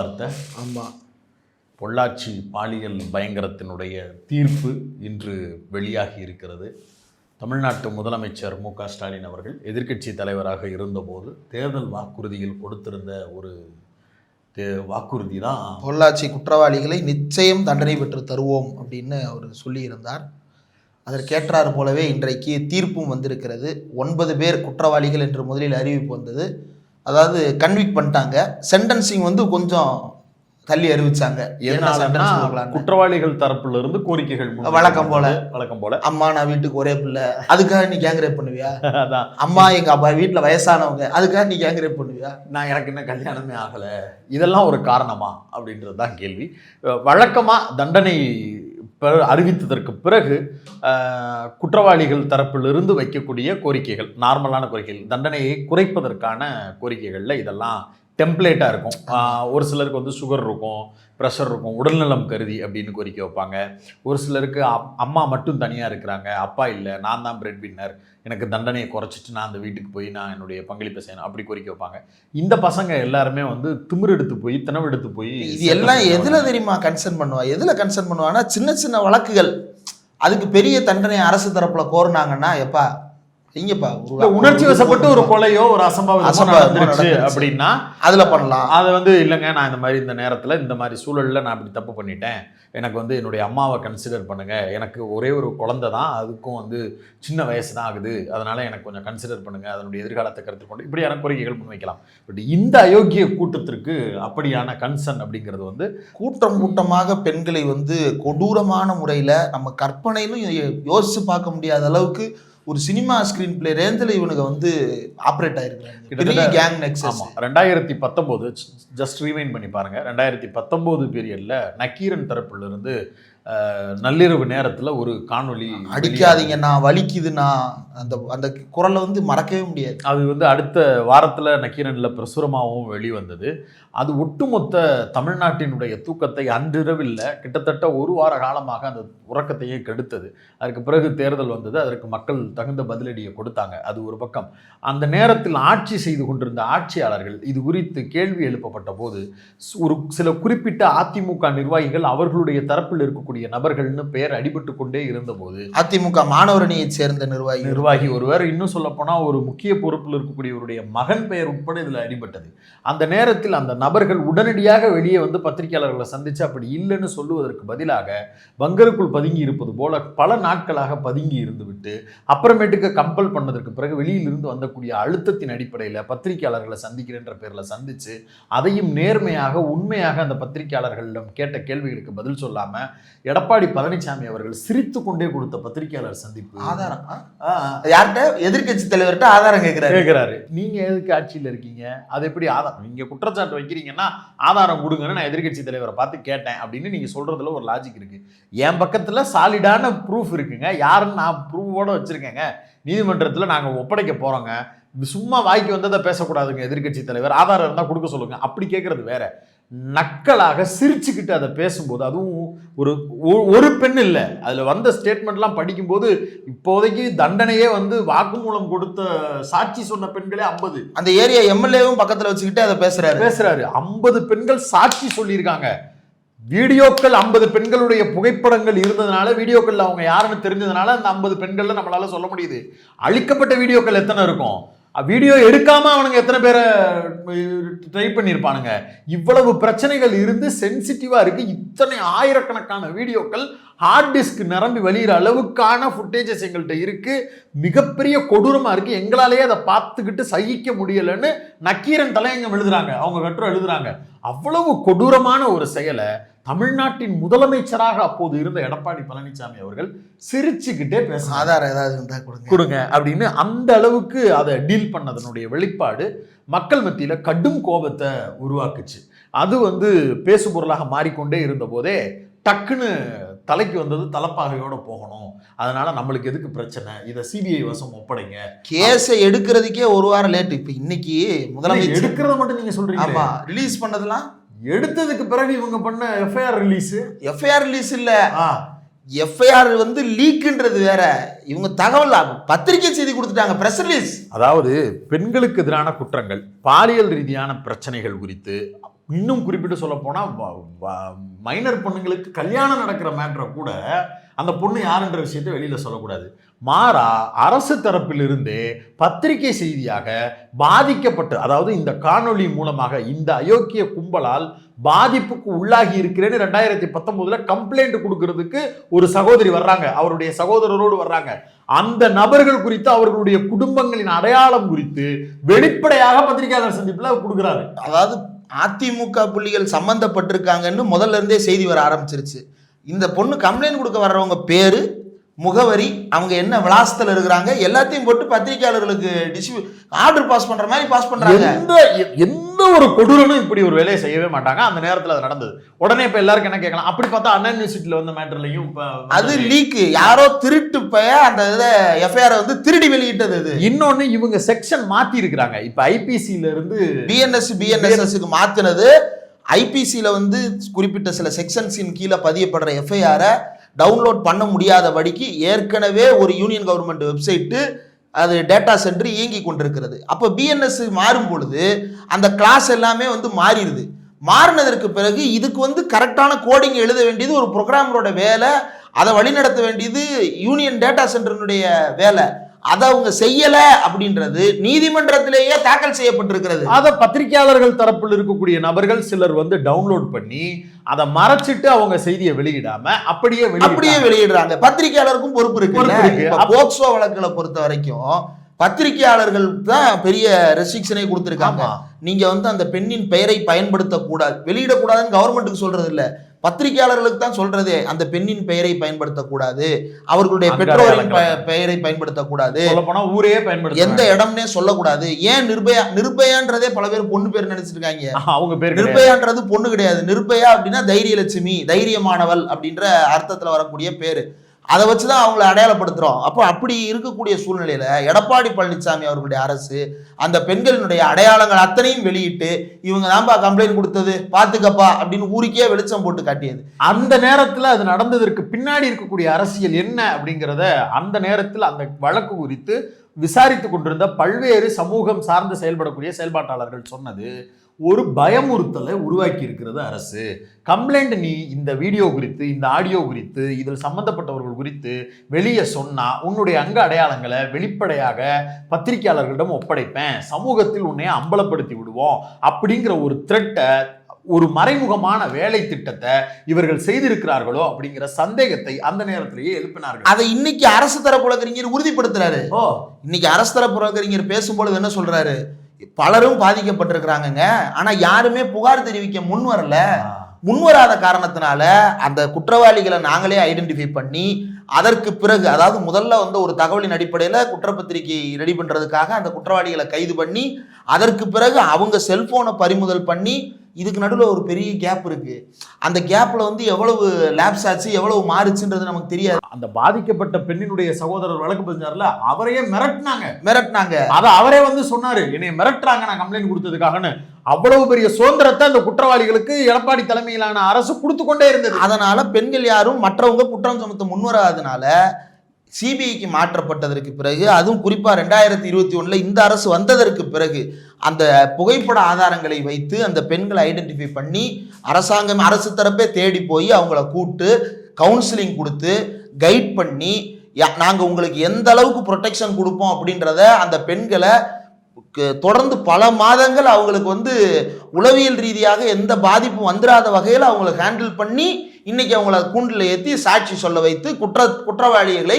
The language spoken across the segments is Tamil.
எதிர்பார்த்த ஆமாம் பொள்ளாச்சி பாலியல் பயங்கரத்தினுடைய தீர்ப்பு இன்று வெளியாகி இருக்கிறது. தமிழ்நாட்டு முதலமைச்சர் மு க ஸ்டாலின் அவர்கள் எதிர்க்கட்சி தலைவராக இருந்தபோது தேர்தல் வாக்குறுதியில் கொடுத்திருந்த ஒரு வாக்குறுதி தான் பொள்ளாச்சி குற்றவாளிகளை நிச்சயம் தண்டனை பெற்று தருவோம் அப்படின்னு அவர் சொல்லியிருந்தார். அதற்கேற்றாறு போலவே இன்றைக்கு தீர்ப்பும் வந்திருக்கிறது. ஒன்பது பேர் குற்றவாளிகள் என்று முதலில் அறிவிப்பு வந்தது. அதாவது கன்விக் பண்ணிட்டாங்க. சென்டென்சிங் வந்து கொஞ்சம் தள்ளி அறிவிச்சாங்க. என்ன கொடுக்கலான்னு. குற்றவாளிகள் தரப்புல இருந்து கோரிக்கைகள். வழக்கம் போல. வழக்கம் போல. அம்மா நான் வீட்டுக்கு ஒரே பிள்ளை. அதுக்காக நீ கேங் ரேப் பண்ணுவியா? அம்மா எங்க அப்பா வீட்டுல வயசானவங்க. அதுக்காக நீ கேங் ரேப் பண்ணுவியா? நான் எனக்கு இன்னும் கல்யாணமே ஆகலை. இதெல்லாம் ஒரு காரணமா? அப்படின்றது தான் கேள்வி. வழக்கமா தண்டனை அறிவித்ததற்கு பிறகு குற்றவாளிகள் தரப்பிலிருந்து வைக்கக்கூடிய கோரிக்கைகள் நார்மலான கோரிக்கைகள் தண்டனையை குறைப்பதற்கான கோரிக்கைகளில் இதெல்லாம் டெம்ப்ளேட்டாக இருக்கும். ஒரு சிலருக்கு வந்து சுகர் இருக்கும் ப்ரெஷர் இருக்கும் உடல்நலம் கருதி அப்படின்னு கோரிக்கை வைப்பாங்க. ஒரு சிலருக்கு அப்- அம்மா மட்டும் தனியாக இருக்கிறாங்க அப்பா இல்லை நான் தான் பிரெட் வின்னர் எனக்கு தண்டனையை குறைச்சிட்டு நான் அந்த வீட்டுக்கு போய் நான் என்னுடைய பங்களிப்பை செய்யணும். அப்படி கோரிக்கை வைப்பாங்க. இந்த பசங்க எல்லாருமே வந்து திமிர் எடுத்து போய் தினவு எடுத்து போய் இது எல்லாம் எதுல தெரியுமா கன்சர்ன் பண்ணுவா? எதுல கன்சர்ன் பண்ணுவான்னா சின்ன சின்ன வழக்குகள். அதுக்கு பெரிய தண்டனை அரசு தரப்புல கோருனாங்கன்னா எப்பா இங்கப்பா உணர்ச்சி வசப்பட்டு ஒரு கொலையோ ஒரு அசம்பாவிதமோ நடந்துருச்சு. அப்படின்னா அதுல பண்ணலாம். அதை வந்து இல்லைங்க நான் இந்த மாதிரி இந்த நேரத்துல இந்த மாதிரி சூழல்ல நான் இப்படி தப்பு பண்ணிட்டேன். எனக்கு வந்து என்னுடைய அம்மாவை கன்சிடர் பண்ணுங்க. எனக்கு ஒரே ஒரு குழந்தை தான் அதுக்கும் வந்து சின்ன வயசு தான் ஆகுது. அதனால எனக்கு கொஞ்சம் கன்சிடர் பண்ணுங்க. அதனுடைய எதிர்காலத்தை கருத்தில் கொண்டு இப்படியான கோரிக்கைகள் முன்வைக்கலாம். பட் இந்த அயோக்கிய கூட்டத்திற்கு அப்படியான கன்சர்ன் அப்படிங்கிறது வந்து கூட்டம் கூட்டமாக பெண்களை வந்து கொடூரமான முறையில் நம்ம கற்பனையிலும் யோசிச்சு பார்க்க முடியாத அளவுக்கு ஒரு சினிமா ஸ்கிரீன் பிளே ரேஞ்சில் இவனுக்கு வந்து ஆப்ரேட் ஆயிருக்கிறாங்க. கேங் நெக்ஸஸ் ஆமா ரெண்டாயிரத்தி பத்தொம்போது ஜஸ்ட் ரீவைன் பண்ணி பாருங்க. ரெண்டாயிரத்தி பத்தொம்போது பீரியட்ல நக்கீரன் தரப்புல இருந்து அஹ், நள்ளிரவு நேரத்துல ஒரு காணொளி அடிக்காதீங்கண்ணா வலிக்குதுண்ணா அந்த அந்த குரலை வந்து மறக்கவே முடியாது. அது வந்து அடுத்த வாரத்துல நக்கீரன்ல பிரசுரமாகவும் வெளிவந்தது. அது ஒட்டுமொத்த தமிழ்நாட்டினுடைய தூக்கத்தை அன்றிரவில் கிட்டத்தட்ட ஒரு வார காலமாக அந்த உறக்கத்தையே கெடுத்தது. அதற்கு பிறகு தேர்தல் வந்தது. அதற்கு மக்கள் தகுந்த பதிலடியை கொடுத்தாங்க. அது ஒரு பக்கம். அந்த நேரத்தில் ஆட்சி செய்து கொண்டிருந்த ஆட்சியாளர்கள் இது குறித்து கேள்வி எழுப்பப்பட்ட போது ஒரு சில குறிப்பிட்ட அதிமுக நிர்வாகிகள் அவர்களுடைய தரப்பில் இருக்கக்கூடிய நபர்கள்னு பெயர் அடிபட்டு கொண்டே இருந்தபோது அதிமுக மாணவரணியை சேர்ந்த நிர்வாகி நிர்வாகி ஒருவர் இன்னும் சொல்ல போனா ஒரு முக்கிய பொறுப்பில் இருக்கக்கூடியவருடைய மகன் பெயர் உட்பட இதுல அடிபட்டது. அந்த நேரத்தில் அந்த நபர்கள் உடனடியாக வெளியே வந்து பத்திரிகையாளர்களை சந்திச்சு அப்படி இல்லைன்னு சொல்லுவதற்கு பதிலாக பங்கருக்குள் பதுங்கி இருப்பது போல பல நாட்களாக பதுங்கி இருந்துவிட்டு அப்புறமேட்டுக்கு கம்பல் பண்ணதற்கு பிறகு வெளியிலிருந்து வந்தக்கூடிய அழுத்தத்தின் அடிப்படையில் பத்திரிகையாளர்களை சந்திக்கிறேன்ற பேர்ல சந்திச்சு அதையும் நேர்மையாக உண்மையாக அந்த பத்திரிகையாளர்களிடம் கேட்ட கேள்விகளுக்கு பதில் சொல்லாம எடப்பாடி பழனிசாமி அவர்கள் சிரித்து கொண்டே கொடுத்த பத்திரிகையாளர் சந்திப்பு. ஆதாரம். யார்கிட்ட? எதிர்க்கட்சி தலைவர்கிட்ட ஆதாரம் கேட்கிறாரு கேட்கிறாரு நீங்க எதுக்கு ஆட்சியில் இருக்கீங்க? அது எப்படி ஆதாரம் நீங்க குற்றச்சாட்டு வைக்கிறீங்கன்னா ஆதாரம் கொடுங்கன்னு நான் எதிர்க்கட்சி தலைவரை பார்த்து கேட்டேன் அப்படின்னு நீங்க சொல்றதுல ஒரு லாஜிக் இருக்கு. என் பக்கத்துல சாலிடான ப்ரூஃப் இருக்குங்க. யாருன்னு நான் ப்ரூஃபோட வச்சிருக்கேங்க. நீதிமன்றத்துல நாங்க ஒப்படைக்க போறோங்க. சும்மா வாய்க்கு வந்ததை பேசக்கூடாதுங்க எதிர்க்கட்சி தலைவர். ஆதாரம் இருந்தால் கொடுக்க சொல்லுங்க. அப்படி கேட்கறது வேற. நக்கலாக சிரிச்சுக்கிட்டு அதை பேசும்போது அதுவும் ஒரு ஒரு பெண் இல்லை. அதில் வந்த ஸ்டேட்மெண்ட்லாம் படிக்கும்போது இப்போதைக்கு தண்டனையே வந்து வாக்குமூலம் கொடுத்த சாட்சி சொன்ன பெண்களே ஐம்பது. அந்த ஏரியா எம்எல்ஏவும் பக்கத்துல வச்சுக்கிட்டு அதை பேசுறாரு. பேசுறாரு. ஐம்பது பெண்கள் சாட்சி சொல்லியிருக்காங்க. வீடியோக்கள் ஐம்பது பெண்களுடைய புகைப்படங்கள் இருந்ததுனால வீடியோக்கள் அவங்க யாருன்னு தெரிஞ்சதுனால அந்த ஐம்பது பெண்கள்ல நம்மளால சொல்ல முடியுது. அழிக்கப்பட்ட வீடியோக்கள் எத்தனை இருக்கும்? வீடியோ எடுக்காம அவனுங்க எத்தனை பேரை ட்ரை பண்ணியிருப்பானுங்க. இவ்வளவு பிரச்சனைகள் இருந்து சென்சிட்டிவாக இருக்கு. இத்தனை ஆயிரக்கணக்கான வீடியோக்கள் ஹார்ட் டிஸ்க் நிரம்பி வழியிற அளவுக்கான ஃபுட்டேஜஸ் எங்கள்கிட்ட இருக்கு. மிகப்பெரிய கொடூரமா இருக்கு. எங்களாலேயே அதை பார்த்துக்கிட்டு சகிக்க முடியலன்னு நக்கீரன் தலையங்கம் எழுதுறாங்க. அவங்க கட்டுரை எழுதுறாங்க. அவ்வளவு கொடூரமான ஒரு செயலை தமிழ்நாட்டின் முதலமைச்சராக அப்போது இருந்த எடப்பாடி பழனிசாமி அவர்கள் சிரிச்சுக்கிட்டே பேசுறாங்க. ஆதாரம் ஏதாவது இருந்தா கொடுங்க. கொடுங்க அப்படின்னு அந்த அளவுக்கு அதை டீல் பண்ணதனுடைய வெளிப்பாடு மக்கள் மத்தியில கடும் கோபத்தை உருவாக்குச்சு. அது வந்து பேசுபொருளாக மாறிக்கொண்டே இருந்த போதே டக்குன்னு தலைக்கு வந்தது தலப்பாகையோட போகணும். அதனால நம்மளுக்கு எதுக்கு பிரச்சனை? இதை சிபிஐ வசம் ஒப்படைங்க. கேஸை எடுக்கிறதுக்கே ஒரு வாரம் லேட் இப்ப இன்னைக்கு முதலமைச்சர் எடுக்கிறத மட்டும் நீங்க சொல்றீங்க ஆமா ரிலீஸ் பண்ணதெல்லாம் எடுத்ததுக்கு பிறகு இவங்க பண்ண எஃப்ஐஆர் ரிலீஸ் எஃப்ஐஆர் ரிலீஸ் இல்ல. எஃப்ஐஆர் வந்து லீக்குன்றது வேற. இவங்க தகவல் பத்திரிகை செய்தி கொடுத்துட்டாங்க பிரஸ் ரிலீஸ் அதாவது பெண்களுக்கு எதிரான குற்றங்கள் பாலியல் ரீதியான பிரச்சனைகள் குறித்து இன்னும் குறிப்பிட்டு சொல்ல போனால் மைனர் பொண்ணுங்களுக்கு கல்யாணம் நடக்கிற மேட்ரை கூட அந்த பொண்ணு யாருன்ற விஷயத்தை வெளியில் சொல்லக்கூடாது. மாறா அரசு தரப்பிலிருந்து பத்திரிகை செய்தியாக பாதிக்கப்பட்டு அதாவது இந்த காணொளி மூலமாக இந்த அயோக்கிய கும்பலால் பாதிப்புக்கு உள்ளாகி இருக்கிறேன்னு ரெண்டாயிரத்தி பத்தொன்பதுல கம்ப்ளைண்ட் கொடுக்கறதுக்கு ஒரு சகோதரி வர்றாங்க. அவருடைய சகோதரரோடு வர்றாங்க. அந்த நபர்கள் குறித்து அவர்களுடைய குடும்பங்களின் அடையாளம் குறித்து வெளிப்படையாக பத்திரிகையாளர் சந்திப்பில் கொடுக்குறாரு. அதாவது அதிமுக புள்ளிகள் சம்பந்தப்பட்டிருக்காங்கன்னு முதல்ல இருந்தே செய்தி வர ஆரம்பிச்சிருச்சு. இந்த பொண்ணு கம்ப்ளைண்ட் கொடுக்க வர்றவங்க பேரு முகவரி அவங்க என்ன விலாசத்துல இருக்கிறாங்க எல்லாத்தையும் போட்டு பத்திரிகையாளர்களுக்கு டிஸ்ட்ரிபியூ ஆர்டர் பாஸ் பண்ற மாதிரி பாஸ் பண்றாங்க. எந்த எந்த ஒரு கொடூரனும் இப்படி ஒரு வேலையை செய்யவே மாட்டாங்க. அந்த நேரத்துல அது நடந்தது. உடனே இப்ப எல்லாருக்கும் என்ன கேட்கலாம்? அப்படி பார்த்தா அண்ணா யூனிவர்சிட்டியில வந்த மேட்டர்லயும் அது லீக் யாரோ திருட்டு பய அந்த இதை எஃப்ஐஆர் வந்து திருடி வெளியிட்டது அது. இன்னொன்னு இவங்க செக்ஷன் மாத்தி இருக்கிறாங்க இப்ப ஐபிசில இருந்து பிஎன்எஸ் பிஎன்எஸ்எஸ்க்கு மாத்தினது. ஐபிசியில் வந்து குறிப்பிட்ட சில செக்ஷன்ஸின் கீழே பதியப்படுற எஃப்ஐஆரை டவுன்லோட் பண்ண முடியாதபடிக்கு ஏற்கனவே ஒரு யூனியன் கவர்மெண்ட் வெப்சைட்டு அது டேட்டா சென்டர் இயங்கி கொண்டிருக்கிறது. அப்போ பிஎன்எஸ் மாறும் பொழுது அந்த கிளாஸ் எல்லாமே வந்து மாறிடுது. மாறினதற்கு பிறகு இதுக்கு வந்து கரெக்டான கோடிங் எழுத வேண்டியது ஒரு ப்ரோக்ராமரோட வேலை. அதை வழிநடத்த வேண்டியது யூனியன் டேட்டா சென்டரினுடைய வேலை. அதை அவங்க செய்யல அப்படின்றது நீதிமன்றத்திலேயே தாக்கல் செய்யப்பட்டிருக்கிறது. அத பத்திரிகையாளர்கள் தரப்பில் இருக்கக்கூடிய நபர்கள் சிலர் வந்து டவுன்லோட் பண்ணி அதை மறைச்சிட்டு அவங்க செய்தியை வெளியிடாம அப்படியே அப்படியே. வெளியிடுறாங்க. பத்திரிகையாளருக்கும் பொறுப்பு இருக்கு. போக்சோ வழக்குகளை பொறுத்த வரைக்கும் பத்திரிகையாளர்கள் தான் பெரிய ரெஸ்ட்ரிக்ஷனே கொடுத்துருக்காங்க. நீங்க வந்து அந்த பெண்ணின் பெயரை பயன்படுத்தக்கூடாது வெளியிடக்கூடாதுன்னு கவர்மெண்ட்டுக்கு சொல்றது இல்ல பத்திரிகையாளர்களுக்கு தான் சொல்றதே. அந்த பெண்ணின் பெயரை பயன்படுத்தக்கூடாது. அவர்களுடைய பெற்றோரின் பெயரை பயன்படுத்தக்கூடாது. ஊரே பயன்படுத்த எந்த இடம்னே சொல்லக்கூடாது. ஏன் நிர்பயா நிர்பயான்றதே பல பேர் பொண்ணு பேர் நினைச்சிட்டு இருக்காங்க அவங்க பேர். நிர்பயான்றது பொண்ணு கிடையாது. நிர்பயா அப்படின்னா தைரியலட்சுமி தைரியமானவள் அப்படின்ற அர்த்தத்துல வரக்கூடிய பேரு. அதை வச்சு தான் அவங்கள அடையாளப்படுத்துகிறோம் அப்போ அப்படி இருக்கக்கூடிய சூழ்நிலையில் எடப்பாடி பழனிசாமி அவர்களுடைய அரசு அந்த பெண்களினுடைய அடையாளங்கள் அத்தனையும் வெளியிட்டு இவங்க தான்ப்பா கம்ப்ளைண்ட் கொடுத்தது பார்த்துக்கப்பா அப்படின்னு ஊருக்கே வெளிச்சம் போட்டு காட்டியது. அந்த நேரத்தில் அது நடந்ததற்கு பின்னாடி இருக்கக்கூடிய அரசியல் என்ன அப்படிங்கிறத அந்த நேரத்தில் அந்த வழக்கு குறித்து விசாரித்து கொண்டிருந்த பல்வேறு சமூகம் சார்ந்து செயல்படக்கூடிய செயல்பாட்டாளர்கள் சொன்னது ஒரு பயமுறுத்தலை உருவாக்கி இருக்கிறது அரசு. கம்ப்ளைண்ட் நீ இந்த வீடியோ குறித்து இந்த ஆடியோ குறித்து இதில் சம்பந்தப்பட்டவர்கள் குறித்து வெளியே சொன்னா உன்னுடைய அங்க அடையாளங்களை வெளிப்படையாக பத்திரிகையாளர்களிடம் ஒப்படைப்பேன். சமூகத்தில் உன்னை அம்பலப்படுத்தி விடுவோம் அப்படிங்கிற ஒரு த்ரெட்டை ஒரு மறைமுகமான வேலை திட்டத்தை இவர்கள் செய்திருக்கிறார்களோ அப்படிங்கிற சந்தேகத்தை அந்த நேரத்திலேயே எழுப்பினார்கள். அதை இன்னைக்கு அரசு தரப்பு வழக்கறிஞர் உறுதிப்படுத்துறாரு. ஓ. இன்னைக்கு அரசு தரப்பு வழக்கறிஞர் பேசும்பொழுது என்ன சொல்றாரு? பலரும் பாதிக்கப்பட்டிருக்கிறாங்கங்க. ஆனா யாருமே புகார் தெரிவிக்க முன் வரல. முன்வராத காரணத்தினால அந்த குற்றவாளிகளை நாங்களே ஐடென்டிஃபை பண்ணி அதற்கு பிறகு அதாவது முதல்ல வந்து ஒரு தகவலின் அடிப்படையில் குற்றப்பத்திரிகை ரெடி பண்ணுறதுக்காக அந்த குற்றவாளிகளை கைது பண்ணி அதற்கு பிறகு அவங்க செல்போனை பறிமுதல் பண்ணி இதுக்கு நடுவில் ஒரு பெரிய கேப் இருக்கு. அந்த கேப்ல வந்து எவ்வளவு லேப்ஸ் ஆச்சு எவ்வளவு மாறுச்சுன்றது நமக்கு தெரியாது. அந்த பாதிக்கப்பட்ட பெண்ணினுடைய சகோதரர் வழக்கு பதிஞ்சார்ல அவரையே மிரட்டினாங்க. மிரட்டினாங்க. அத அவரே வந்து சொன்னாரு என்னை மிரட்டுறாங்க நான் கம்ப்ளைண்ட் கொடுத்ததுக்காகன்னு. அவ்வளவு பெரிய சுதந்திரத்தை அந்த குற்றவாளிகளுக்கு எடப்பாடி தலைமையிலான அரசு கொடுத்து கொண்டே இருந்தது. அதனால பெண்கள் யாரும் மற்றவங்க குற்றம் சுமத்த முன்வராதனால சிபிஐக்கு மாற்றப்பட்டதற்கு பிறகு அதுவும் குறிப்பாக ரெண்டாயிரத்தி இருபத்தி ஒன்றில் இந்த அரசு வந்ததற்கு பிறகு அந்த புகைப்பட ஆதாரங்களை வைத்து அந்த பெண்களை ஐடென்டிஃபை பண்ணி அரசாங்கம் அரசு தரப்பே தேடி போய் அவங்கள கூட்டு கவுன்சிலிங் கொடுத்து கைட் பண்ணி யா- உங்களுக்கு எந்த அளவுக்கு ப்ரொடெக்ஷன் கொடுப்போம் அப்படின்றத அந்த பெண்களை தொடர்ந்து பல மாதங்கள் அவங்களுக்கு வந்து உளவியல் ரீதியாக எந்த பாதிப்பும் வந்துடாத வகையில் அவங்களை ஹேண்டில் பண்ணி இன்னைக்கு அவங்கள கூண்டில் ஏற்றி சாட்சி சொல்ல வைத்து குற்ற குற்றவாளிகளை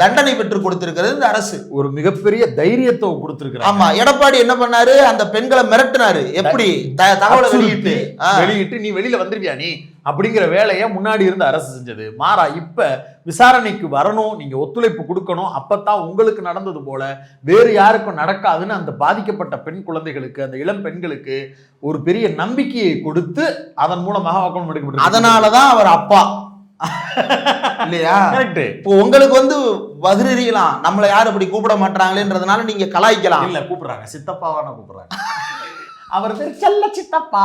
தண்டனை பெற்று கொடுத்திருக்கிறது இந்த அரசு. ஒரு மிகப்பெரிய தைரியத்தை கொடுத்திருக்கிறாங்க. ஆமா எடப்பாடி என்ன பண்ணாரு? அந்த பெண்களை மிரட்டினாரு. எப்படி? தகவலை வெளியிட்டு. வெளியிட்டு நீ வெளியில வந்துருவியா நீ? அப்படிங்கிற வேலையை முன்னாடி இருந்த அரசு செஞ்சது. மாறா இப்ப விசாரணைக்கு வரணும் நீங்க ஒத்துழைப்பு கொடுக்கணும். அப்பதான் உங்களுக்கு நடந்தது போல. வேறு யாருக்கும் நடக்காதுன்னு அந்த பாதிக்கப்பட்ட பெண் குழந்தைகளுக்கு அந்த இளம் பெண்களுக்கு ஒரு பெரிய நம்பிக்கையை கொடுத்து அதன் மூலமாக வாக்குமூலம் எடுக்கப்பட்டு அதனாலதான் அவர் அப்பா. இல்லையா? கரெக்ட் இப்போ உங்களுக்கு வந்து வகிரறியலாம் நம்மளை யாரும் அப்படி கூப்பிட மாட்டாங்களேன்றதுனால நீங்க கலாய்க்கலாம். இல்ல கூப்பிடுறாங்க. சித்தப்பாவான கூப்பிடுறாங்க. அவர் பேர் செல்ல சித்தப்பா.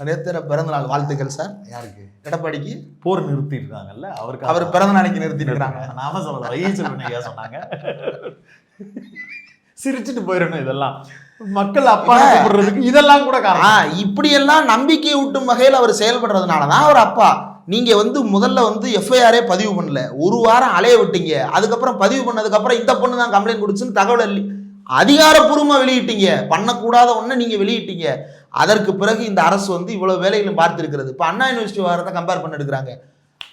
நேத்திர பிறந்த நாள் வாழ்த்துக்கள் சார். யாருக்கு? எடப்பாடிக்கு? போர் நிறுத்தி இருக்காங்கல்ல அவருக்கு அவர் பிறந்த நாளைக்கு நிறுத்தி இருக்கிறாங்க நாம சொல்லலாம் செல்வனையா சொன்னாங்க. சிரிச்சுட்டு போயிடணும் இதெல்லாம். மக்கள் அப்பா. கூப்பிடுறதுக்கு இதெல்லாம் கூட காரணம். இப்படியெல்லாம் நம்பிக்கை ஊட்டும் வகையில் அவர் செயல்படுறதுனால தான் அவர் அப்பா. நீங்கள் வந்து முதல்ல வந்து எஃப்ஐஆரே பதிவு பண்ணல. ஒரு வாரம் அலைய விட்டீங்க. அதுக்கப்புறம் பதிவு பண்ணதுக்கப்புறம் இந்த பொண்ணு தான் கம்ப்ளைண்ட் கொடுத்துன்னு தகவல் இல்லை அதிகாரப்பூர்வமாக வெளியிட்டீங்க. பண்ணக்கூடாத ஒண்ணு நீங்கள் வெளியிட்டீங்க. அதற்கு பிறகு இந்த அரசு வந்து இவ்வளோ வேலைகளும் பார்த்துருக்கிறது. இப்போ அண்ணா யூனிவர்சிட்டி வாரத்தை கம்பேர் பண்ணி எடுக்கிறாங்க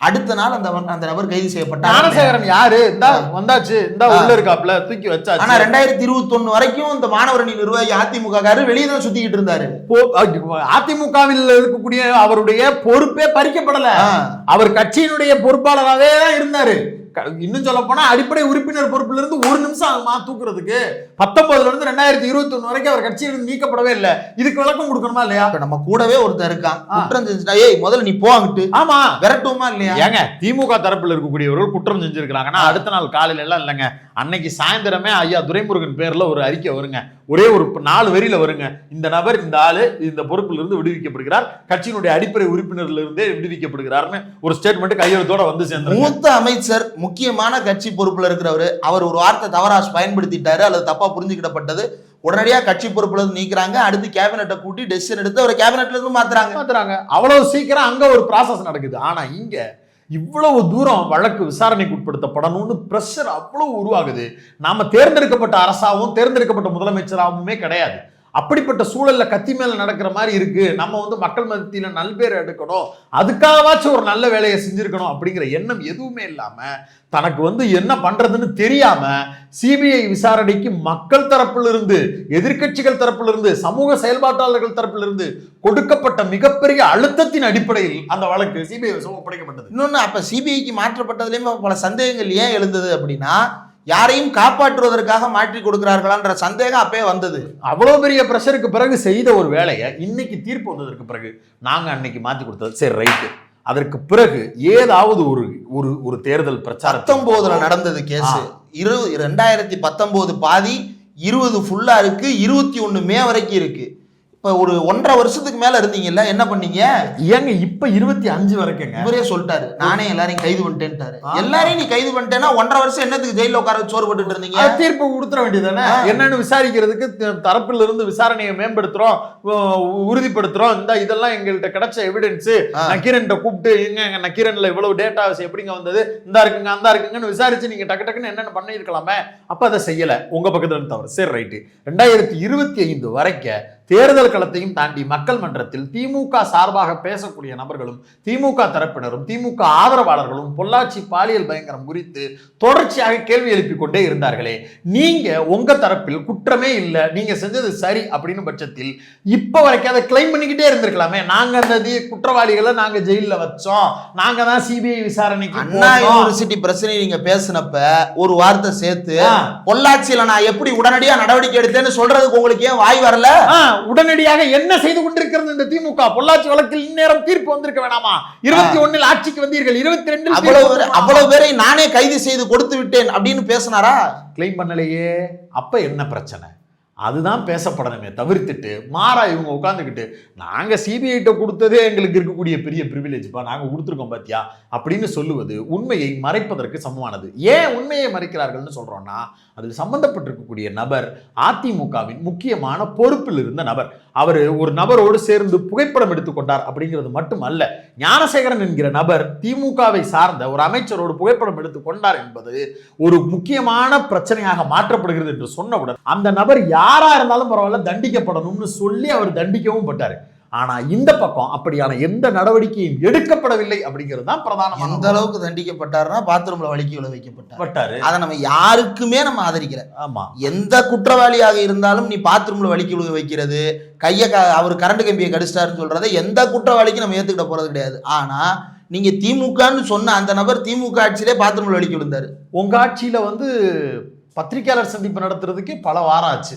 அடுத்த நாள் அந்த அந்த நபர் கைது செய்யப்பட்டார். ஞானசேகரன் யாரு? இந்தா வந்தாச்சு. இந்தா உள்ள இருக்காப்ல தூக்கி ஆனா வச்சாச்சு ரெண்டாயிரத்தி இருபத்தி வரைக்கும் இந்த மாணவரணி நிர்வாகி அதிமுக காரர் வெளியே தான் சுத்திக்கிட்டு இருந்தாரு. அதிமுகவில் இருக்கக்கூடிய அவருடைய பொறுப்பே பறிக்கப்படல. அவர் கட்சியினுடைய பொறுப்பாளராகவே தான் இருந்தாரு. இன்னும் சொல்ல போனா அடிப்படை உறுப்பினர் பொறுப்புல இருந்து ஒரு நிமிஷம் ஆகுமா தூக்குறதுக்கு பத்தொன்பதுல இருந்து ரெண்டாயிரத்தி இருபத்தி ஒண்ணு வரைக்கும் அவர் கட்சியிலிருந்து நீக்கப்படவே இல்லை. இதுக்கு விளக்கம் கொடுக்கணுமா இல்லையா? நம்ம கூடவே ஒருத்தர் இருக்கான். குற்றம் செஞ்சுட்டா ஏய் முதல்ல நீ போ அங்கிட்டு. ஆமா. விரட்டுமா இல்லையா? ஏங்க திமுக தரப்புல இருக்கக்கூடியவர்கள் குற்றம் செஞ்சிருக்கிறாங்கன்னா அடுத்த நாள் காலையில எல்லாம் இல்லைங்க. அன்னைக்கு சாயந்தரமே ஐயா துரைமுருகன் பேர்ல ஒரு அறிக்கை வருங்க. ஒரே ஒரு நாலு வரியில வருங்க. இந்த நபர் இந்த ஆளு இந்த பொறுப்பில் இருந்து விடுவிக்கப்படுகிறார் கட்சியினுடைய அடிப்படை உறுப்பினர்ல இருந்தே விடுவிக்கப்படுகிறார்னு ஒரு ஸ்டேட்மெண்ட் கையெழுத்தோட வந்து சேர்ந்து மூத்த அமைச்சர் முக்கியமான கட்சி பொறுப்புல இருக்கிறவரு அவர் ஒரு வார்த்தை தவறாக பயன்படுத்திட்டாரு அல்லது தப்பா புரிஞ்சுக்கிடப்பட்டது உடனடியா கட்சி பொறுப்புல இருந்து நீக்குறாங்க அடுத்து கேபினட்டை கூட்டி டெசிஷன் எடுத்து அவர் கேபினெட்ல இருந்து மாத்துறாங்க. மாத்துறாங்க. அவ்வளவு சீக்கிரம் அங்க ஒரு ப்ராசஸ் நடக்குது. ஆனா இங்க இவ்வளவு தூரம் வழக்கு விசாரணைக்கு உட்படுத்தப்படணும்னு பிரஷர் அவ்வளவு உருவாகுது. நாம தேர்ந்தெடுக்கப்பட்ட அரசாவும் தேர்ந்தெடுக்கப்பட்ட முதலமைச்சராகவுமே கிடையாது. அப்படிப்பட்ட சூழல்ல கத்தி மேல நடக்கிற மாதிரி இருக்கு. நம்ம வந்து மக்கள் மத்தியில நல்பேர் எடுக்கணும். அதுக்காகவாச்சும் ஒரு நல்ல வேலையை செஞ்சிருக்கணும் அப்படிங்கிற எண்ணம் எதுவுமே இல்லாம தனக்கு வந்து என்ன பண்றதுன்னு தெரியாம சிபிஐ விசாரணைக்கு மக்கள் தரப்பிலிருந்து எதிர்க்கட்சிகள் தரப்பிலிருந்து சமூக செயல்பாட்டாளர்கள் தரப்பிலிருந்து கொடுக்கப்பட்ட மிகப்பெரிய அழுத்தத்தின் அடிப்படையில் அந்த வழக்கு சிபிஐ ஒப்படைக்கப்பட்டது. இன்னொன்று அப்ப சிபிஐக்கு மாற்றப்பட்டதுலேயுமே பல சந்தேகங்கள் ஏன் எழுந்தது அப்படின்னா யாரையும் காப்பாற்றுவதற்காக மாற்றி கொடுக்கிறார்களான்ற சந்தேகம் அப்பயே வந்தது. அவ்வளவு பெரிய பிரஷருக்கு பிறகு செய்த ஒரு வேலையை இன்னைக்கு தீர்ப்பு வந்ததற்கு பிறகு நாங்க அன்னைக்கு மாத்தி கொடுத்தது. சரி ரைட்டு அதற்கு பிறகு ஏதாவது ஒரு ஒரு ஒரு தேர்தல் பிரச்சாரம் பத்தொன்பதுல நடந்தது கேஸ். இரு ரெண்டாயிரத்தி பத்தொன்பது பாதி இருபது ஃபுல்லா இருக்கு இருபத்தி ஒண்ணு மே வரைக்கும் இருக்கு. இப்ப ஒரு ஒன்றரை வருஷத்துக்கு மேல இருந்தீங்கல்ல என்ன பண்ணீங்க? ஏங்க இப்ப இருபத்தி அஞ்சு வரைக்குங்க இவரே சொல்லிட்டாரு நானே எல்லாரையும் கைது பண்ணிட்டேன்ட்டாரு. எல்லாரையும் நீ கைது பண்ணிட்டேன்னா ஒன்றரை வருஷம் என்னத்துக்கு ஜெயில உட்கார சோறு போட்டுட்டு இருந்தீங்க? தீர்ப்பு கொடுத்துட வேண்டியதானே. என்னன்னு விசாரிக்கிறதுக்கு தரப்பில் இருந்து விசாரணையை மேம்படுத்துறோம் உறுதிப்படுத்துறோம். இந்த இதெல்லாம் எங்கள்கிட்ட கிடைச்ச எவிடன்ஸ் ஆ. நக்கீரன்ட்ட கூப்பிட்டு எங்க எங்க நக்கீரன்ல இவ்வளவு டேட்டாஸ் எப்படிங்க வந்தது? இந்த இருக்குங்க அந்த இருக்குங்கன்னு விசாரிச்சு நீங்க டக்கு டக்குன்னு என்னென்ன பண்ணியிருக்கலாமே? அப்ப அதை செய்யல. உங்க பக்கத்துல இருந்து தவறு. சரி ரைட்டு ரெண்டாயிரத்தி இருபத்தி ஐந்து வரைக்கும் தேர்தல் களத்தையும் தாண்டி மக்கள் மன்றத்தில் திமுக சார்பாக பேசக்கூடிய நபர்களும் திமுக தரப்பினரும் திமுக ஆதரவாளர்களும் பொள்ளாச்சி பாலியல் பயங்கரம் குறித்து தொடர்ச்சியாக கேள்வி எழுப்பிக் கொண்டே இருந்தார்களே நீங்க உங்க தரப்பில் குற்றமே இல்லை நீங்க செஞ்சது சரி அப்படின்னு பட்சத்தில் இப்ப வரைக்கும் அதை கிளைம் பண்ணிக்கிட்டே இருந்திருக்கலாமே நாங்க அந்த குற்றவாளிகளை நாங்க ஜெயில்ல வச்சோம் நாங்க தான் சிபிஐ விசாரணைக்கு அண்ணா. யூனிவர்சிட்டி பிரச்சனை நீங்க பேசினப்ப ஒரு வார்த்தை சேர்த்து. பொள்ளாச்சியில நான் எப்படி உடனடியா நடவடிக்கை எடுத்தேன்னு சொல்றதுக்கு உங்களுக்கு ஏன் வாய் வரல உடனடியாக என்ன செய்து கொண்டிருக்கிறது இந்த திமுக பொள்ளாச்சி வழக்கில் இந்நேரம் தீர்ப்பு வந்திருக்க வேணாமா? இருபத்தி ஒண்ணில் ஆட்சிக்கு வந்தீர்கள் இருபத்தி ரெண்டு அவ்வளவு பேர்- அவ்வளவு பேரை நானே கைது செய்து கொடுத்து விட்டேன் அப்படின்னு பேசினாரா? கிளைம் பண்ணலையே. அப்ப என்ன பிரச்சனை? அதுதான் பேசப்படணுமே தவிர்த்துட்டு மாறா இவங்க உட்காந்துக்கிட்டு நாங்கள் சிபிஐட்ட கொடுத்ததே எங்களுக்கு இருக்கக்கூடிய பெரிய ப்ரிவிலேஜ்ப்பா நாங்கள் கொடுத்துருக்கோம் பாத்தியா? அப்படின்னு சொல்லுவது உண்மையை மறைப்பதற்கு சமமானது. ஏன் உண்மையை மறைக்கிறார்கள்னு சொல்கிறோன்னா அதில் சம்மந்தப்பட்டிருக்கக்கூடிய நபர் அதிமுகவின் முக்கியமான பொறுப்பில் இருந்த நபர். அவர் ஒரு நபரோடு சேர்ந்து புகைப்படம் எடுத்துக்கொண்டார் அப்படிங்கிறது மட்டுமல்ல ஞானசேகரன் என்கிற நபர் திமுகவை சார்ந்த ஒரு அமைச்சரோடு புகைப்படம் எடுத்துக்கொண்டார் என்பது ஒரு முக்கியமான பிரச்சனையாக மாற்றப்படுகிறது என்று சொன்னவுடன் அந்த நபர் யாரா இருந்தாலும் பரவாயில்ல தண்டிக்கப்படணும்னு சொல்லி அவர் தண்டிக்கவும் பட்டார். ஆனா இந்த பக்கம் அப்படியான எந்த நடவடிக்கையும் எடுக்கப்படவில்லை அப்படிங்கிறது தான் எந்த பிரதானமான அளவுக்கு தண்டிக்கப்பட்டாருன்னா பாத்ரூம்ல வலிக்கு விழ வைக்கப்பட்டார். பட்டாரு. அதை நம்ம யாருக்குமே நம்ம ஆதரிக்கல. ஆமா. எந்த குற்றவாளியாக இருந்தாலும் நீ பாத்ரூம்ல வலிக்கு விழுக வைக்கிறது கையை க அவர் கரண்ட் கம்பியை கடிச்சிட்டாருன்னு சொல்றதை எந்த குற்றவாளிக்கும் நம்ம ஏத்துக்கிட்ட போறது கிடையாது. ஆனா நீங்க திமுகன்னு சொன்ன அந்த நபர் திமுக ஆட்சியிலே பாத்ரூம்ல வலிக்கு விழுந்தாரு. உங்க ஆட்சியில வந்து பத்திரிக்கையாளர் சந்திப்பு நடத்துறதுக்கே பல வாரம் ஆச்சு.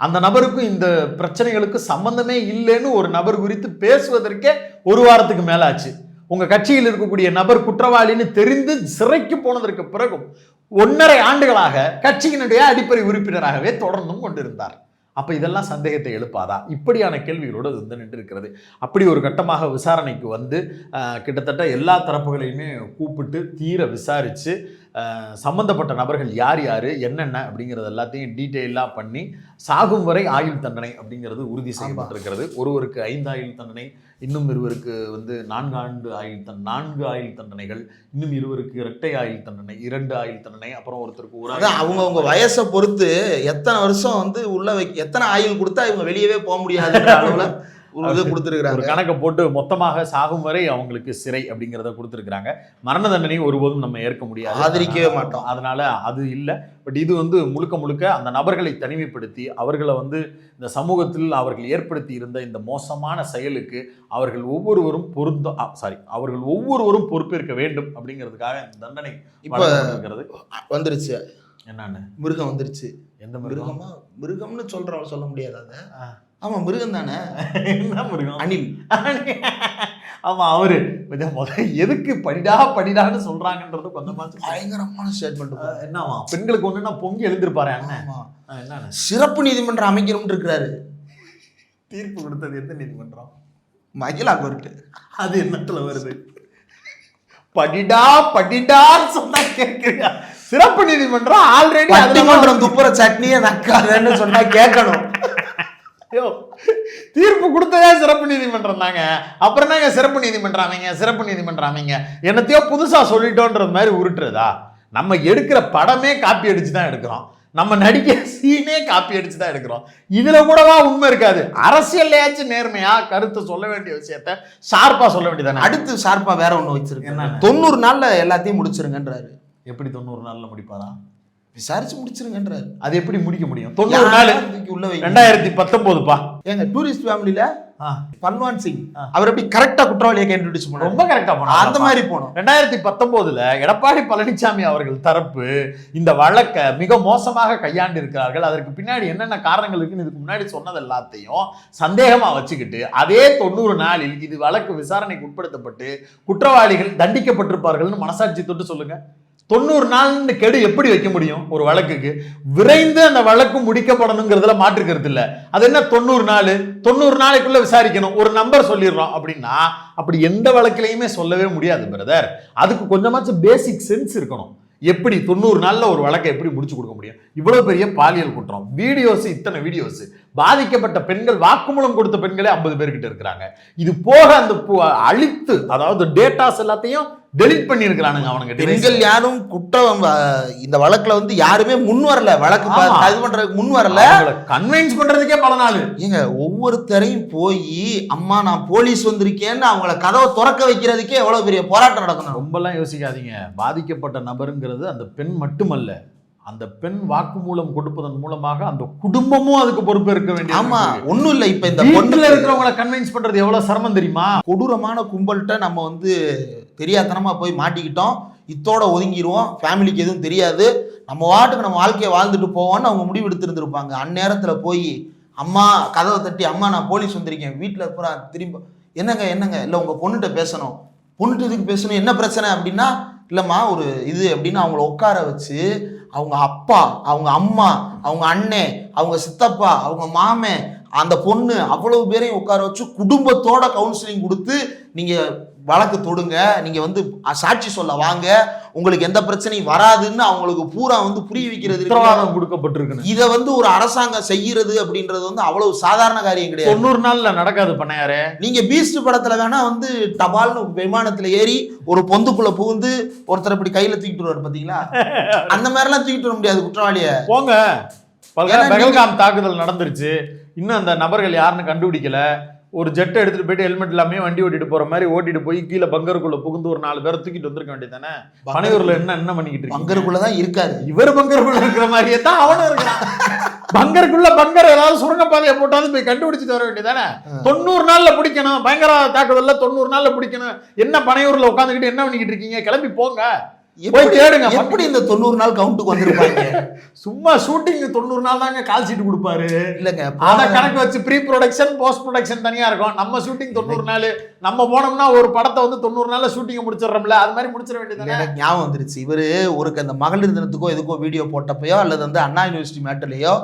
அந்த நபருக்கும் இந்த பிரச்சனைகளுக்கு சம்பந்தமே இல்லைன்னு ஒரு நபர் குறித்து பேசுவதற்கே ஒரு வாரத்துக்கு மேலாச்சு. உங்கள் உங்க கட்சியில் இருக்கக்கூடிய நபர் குற்றவாளின்னு தெரிந்து சிறைக்கு போனதற்கு பிறகும் ஒன்றரை ஆண்டுகளாக கட்சியினுடைய அடிப்படை உறுப்பினராகவே தொடர்ந்தும் கொண்டிருந்தார். அப்போ இதெல்லாம் சந்தேகத்தை எழுப்பாதா? இப்படியான கேள்விகளோடு அது வந்து நின்று இருக்கிறது அப்படி ஒரு கட்டமாக விசாரணைக்கு வந்து கிட்டத்தட்ட எல்லா தரப்புகளையுமே கூப்பிட்டு தீர விசாரித்து சம்பந்தப்பட்ட நபர்கள் யார் யார் என்னென்ன அப்படிங்கிறது எல்லாத்தையும் டீட்டெயிலாக பண்ணி சாகும் வரை ஆயுள் தண்டனை அப்படிங்கிறது உறுதி செய்யப்பட்டிருக்கிறது. ஒருவருக்கு ஐந்து ஆயுள் தண்டனை இன்னும் இருவருக்கு வந்து நான்கு ஆண்டு ஆயுள் தன் நான்கு ஆயுள் தண்டனைகள் இன்னும் இருவருக்கு இரட்டை ஆயுள் தண்டனை இரண்டு ஆயுள் தண்டனை அப்புறம் ஒருத்தருக்கு ஒரு ஆயுள் அவங்கவுங்க வயசை பொறுத்து எத்தனை வருஷம் வந்து உள்ள வை எத்தனை ஆயுள் கொடுத்தா இவங்க வெளியவே போக முடியாதுன்ற அளவுல ஒரு இது ஒரு கொடுத்துருக்காங்க கணக்கை போட்டு மொத்தமாக சாகும் வரை அவங்களுக்கு சிறை அப்படிங்கிறத கொடுத்துருக்காங்க மரண தண்டனை ஒருபோதும் நம்ம ஏற்க முடியாது. ஆதரிக்கவே மாட்டோம். அதனால அது இல்லை. பட் இது வந்து முழுக்க முழுக்க அந்த நபர்களை தனிமைப்படுத்தி அவர்களை வந்து இந்த சமூகத்தில் அவர்கள் ஏற்படுத்தி இருந்த இந்த மோசமான செயலுக்கு அவர்கள் ஒவ்வொருவரும் பொருந்த சாரி அவர்கள் ஒவ்வொருவரும் பொறுப்பேற்க வேண்டும் அப்படிங்கிறதுக்காக இந்த தண்டனை இப்ப வந்துருச்சு. என்னன்னு? மிருகம் வந்துருச்சு. எந்த மிருகம்? மிருகமா மிருகம்னு சொல்றவங்க சொல்ல முடியாது அத. ஆ. ஆமா மிருகம் தானே? என்ன மிருகம்? அணில். ஆமா அவரு. எதுக்கு படிடா படிடான்னு சொல்றாங்கன்றது கொஞ்சமாச்சும் பயங்கரமான ஸ்டேட்மெண்ட் என்னவா பெண்களுக்கு ஒண்ணுன்னா பொங்கி எழுந்திருப்பாரு அண்ணன் சிறப்பு நீதிமன்றம் அமைக்கணும்னு இருக்கிறாரு. தீர்ப்பு கொடுத்தது எந்த நீதிமன்றம்? மகிழா கோர்ட்டு. அது என்னத்துல வருது? படிடா படிடான்னு சொன்னா கேக்குறியா சிறப்பு நீதிமன்றம் ஆல்ரெடி பட்டிமன்றம் துப்புற சட்னியை நக்காதன்னு சொன்னா கேட்கணும். ஐயோ தீர்ப்பு கொடுத்ததே சிறப்பு நீதிமன்றம் தாங்க. அப்புறம் என்னங்க சிறப்பு நீதிமன்றம் அமைங்க சிறப்பு நீதிமன்றம் அமைங்க என்னத்தையோ புதுசா சொல்லிட்டோன்றது மாதிரி உருட்டுறதா? நம்ம எடுக்கிற படமே காப்பி அடிச்சு தான் எடுக்கிறோம். நம்ம நடிக்கிற சீனே காப்பி அடிச்சு தான் எடுக்கிறோம். இதுல கூடவா உண்மை இருக்காது. அரசியல்லையாச்சும் நேர்மையா கருத்து சொல்ல வேண்டிய விஷயத்த ஷார்ப்பா சொல்ல வேண்டியதானே அடுத்து ஷார்ப்பா வேற ஒண்ணு வச்சிருக்கேன்? தொண்ணூறு நாள்ல எல்லாத்தையும் முடிச்சிருங்கன்றாரு. எப்படி தொண்ணூறு நாள்ல முடிப்பாரா? விசாரிச்சு முடிச்சிருங்கன்றாரு. அது எப்படி முடிக்க முடியும்? தொண்ணூறு நாள். உள்ள ரெண்டாயிரத்தி பத்தொன்பதுப்பா ஏங்க டூரிஸ்ட் ஃபேமிலில ஆ, பல்வான் சிங். அவர் எப்படி கரெக்டா குற்றவாளியை கண்டுபிடிச்சு ரொம்ப போனாரு. கரெக்டா அந்த போனா மாதிரி போனோம். ரெண்டாயிரத்தி பத்தொன்பதுல எடப்பாடி பழனிசாமி அவர்கள் தரப்பு இந்த வழக்கை மிக மோசமாக கையாண்டு இருக்கிறார்கள் அதற்கு பின்னாடி என்னென்ன காரணங்கள் இருக்குன்னு இதுக்கு முன்னாடி சொன்னது எல்லாத்தையும் சந்தேகமா வச்சுக்கிட்டு அதே தொண்ணூறு நாளில் இது வழக்கு விசாரணைக்கு உட்படுத்தப்பட்டு குற்றவாளிகள் தண்டிக்கப்பட்டிருப்பார்கள்னு மனசாட்சி தொட்டு சொல்லுங்க. தொண்ணூறு நாள்னு கெடு எப்படி வைக்க முடியும் ஒரு வழக்குக்கு? விரைந்து அந்த வழக்கு முடிக்கப்படணுங்கிறதுல மாற்றுக்கிறது இல்லை. அது என்ன தொண்ணூறு நாள்? தொண்ணூறு நாளைக்குள்ள விசாரிக்கணும். ஒரு நம்பர் சொல்லிடுறோம் அப்படின்னா அப்படி எந்த வழக்கிலையுமே சொல்லவே முடியாது பிரதர் அதுக்கு கொஞ்சமாச்சும் பேசிக் சென்ஸ் இருக்கணும். எப்படி தொண்ணூறு நாளில் ஒரு வழக்கை எப்படி முடிச்சு கொடுக்க முடியும்? இவ்வளோ பெரிய பாலியல் குற்றம். வீடியோஸ் இத்தனை வீடியோஸ் பாதிக்கப்பட்ட பெண்கள் வாக்குமூலம் கொடுத்த பெண்களே ஐம்பது பேர்கிட்ட இருக்கிறாங்க. இது போக அந்த அழித்து அதாவது டேட்டாஸ் எல்லாத்தையும் டெலீட் பண்ணியிருக்கிறானுங்க அவனுங்க. பெண்கள் யாரும் குற்றம் இந்த வழக்குல வந்து யாருமே முன் வரல. வழக்கு. இது பண்றதுக்கு முன் வரல. கன்வின்ஸ் பண்றதுக்கே பல நாள். ஏங்க ஒவ்வொருத்தரையும் போய் அம்மா நான் போலீஸ் வந்திருக்கேன்னு அவங்கள கதவை திறக்க வைக்கிறதுக்கே எவ்வளவு பெரிய போராட்டம் நடக்கணும்? ரொம்பலாம் யோசிக்காதீங்க. பாதிக்கப்பட்ட நபருங்கிறது அந்த பெண் மட்டுமல்ல. அந்த பெண் வாக்குமூலம் கொடுப்பதன் மூலமாக அந்த குடும்பமும் அதுக்கு பொறுப்பேற்க வேண்டிய ஆமா ஒண்ணும் இல்ல இப்ப இந்த வீட்டுல பொண்ணு இருக்கிறவங்கள கன்வின்ஸ் பண்றது எவ்வளவு சிரமம் தெரியுமா? கொடூரமான கும்பல்கிட்ட நம்ம வந்து தெரியாதனமா போய் மாட்டிக்கிட்டோம். இத்தோட ஒதுங்கிடுவோம் ஃபேமிலிக்கு எதுவும் தெரியாது. நம்ம வாட்டுக்கு நம்ம வாழ்க்கையை வாழ்ந்துட்டு போவோம்னு அவங்க முடிவு எடுத்திருந்திருப்பாங்க. அந்நேரத்துல போய் அம்மா கதவை தட்டி அம்மா நான் போலீஸ் வந்திருக்கேன். வீட்டில் பூரா திரும்ப என்னங்க என்னங்க? இல்லை உங்க பொண்ணுகிட்ட பேசணும். பொண்ணுகிட்ட எதுக்கு பேசணும்? என்ன பிரச்சனை? அப்படின்னா இல்லைம்மா ஒரு இது அப்படின்னு அவங்கள உட்கார வச்சு அவங்க அப்பா அவங்க அம்மா அவங்க அண்ணே அவங்க சித்தப்பா அவங்க மாமே அந்த பொண்ணு அவ்வளவு பேரையும் உட்கார வச்சு குடும்பத்தோட கவுன்சிலிங் கொடுத்து நீங்கள் வழக்கு தொடுங்க. நீங்க வந்து சாட்சி சொல்ல வாங்க. உங்களுக்கு எந்த பிரச்சனையும் வராதுன்னு அவங்களுக்கு பூரா வந்து புரிய வைக்கிறது. உத்தரவாதம் கொடுக்கப்பட்டிருக்குன்னு. இத வந்து ஒரு அரசாங்கம் செய்யறது அப்படின்றது வந்து அவ்வளவு சாதாரண காரியம் கிடையாது. தொண்ணூறு நாள்ல நடக்காது பண்ணையாரே. நீங்க பீஸ்ட் படத்துல வேணா வந்து டபால்னு விமானத்துல ஏறி ஒரு பொந்துக்குள்ள புகுந்து ஒருத்தர் இப்படி கையில தூக்கிட்டு வருவார் பாத்தீங்களா? அந்த மாதிரிலாம் தூக்கிட்டு வர முடியாது குற்றவாளிய. போங்க. பெகல்காம் தாக்குதல் நடந்துருச்சு. இன்னும் அந்த நபர்கள் யாருன்னு கண்டுபிடிக்கல. ஒரு ஜெட்டை எடுத்துட்டு போயிட்டு ஹெல்மெட் இல்லாம வண்டி ஓட்டிட்டு போற மாதிரி ஓட்டிட்டு போய் கீழே பங்கருக்குள்ள புகுந்து ஒரு நாலு பேரை தூக்கிட்டு வந்திருக்க வேண்டியதானே பனையூர்ல என்ன என்ன பண்ணிக்கிட்டு இருக்கீங்க? பங்கருக்குள்ளதான் இருக்காரு. இவர் பங்கருக்குள்ள இருக்கிற மாதிரியே தான் அவனும் இருக்கிறான். பங்கருக்குள்ள பங்கர் ஏதாவது சுரங்கப்பாதையை போட்டாலும் போய் கண்டுபிடிச்சிட்டு வர வேண்டியதானே தொண்ணூறு நாள்ல பிடிக்கணும். பயங்கர தாக்குதல்ல தொண்ணூறு நாள்ல பிடிக்கணும். என்ன பனையூர்ல உட்காந்துக்கிட்டு என்ன பண்ணிக்கிட்டு இருக்கீங்க? கிளம்பி போங்க. போய் எப்படி தேடுங்க எப்படி இந்த தொண்ணூறு நாள் கவுண்ட்டுக்கு வந்திருப்பாங்க? சும்மா ஷூட்டிங் தொண்ணூறு நாள் தாங்க கால் சீட் கொடுப்பாரு. இல்லங்க அத கணக்கு வச்சு ப்ரீ ப்ரொடக்ஷன் போஸ்ட் ப்ரொடக்ஷன் தனியா இருக்கும். நம்ம ஷூட்டிங் தொண்ணூறு நாள். நம்ம போனோம்னா ஒரு படத்தை வந்து தொண்ணூறு நாள்ல ஷூட்டிங் முடிச்சிடறோம்ல அது மாதிரி முடிச்சிட வேண்டியதானே எனக்கு ஞாபகம் வந்துருச்சு. இவரு ஒரு அந்த மகளிர் தினத்துக்கோ எதுக்கோ வீடியோ போட்டப்பயோ அல்லது வந்து அண்ணா யூனிவர்சிட்டி மேட்டர்லயோ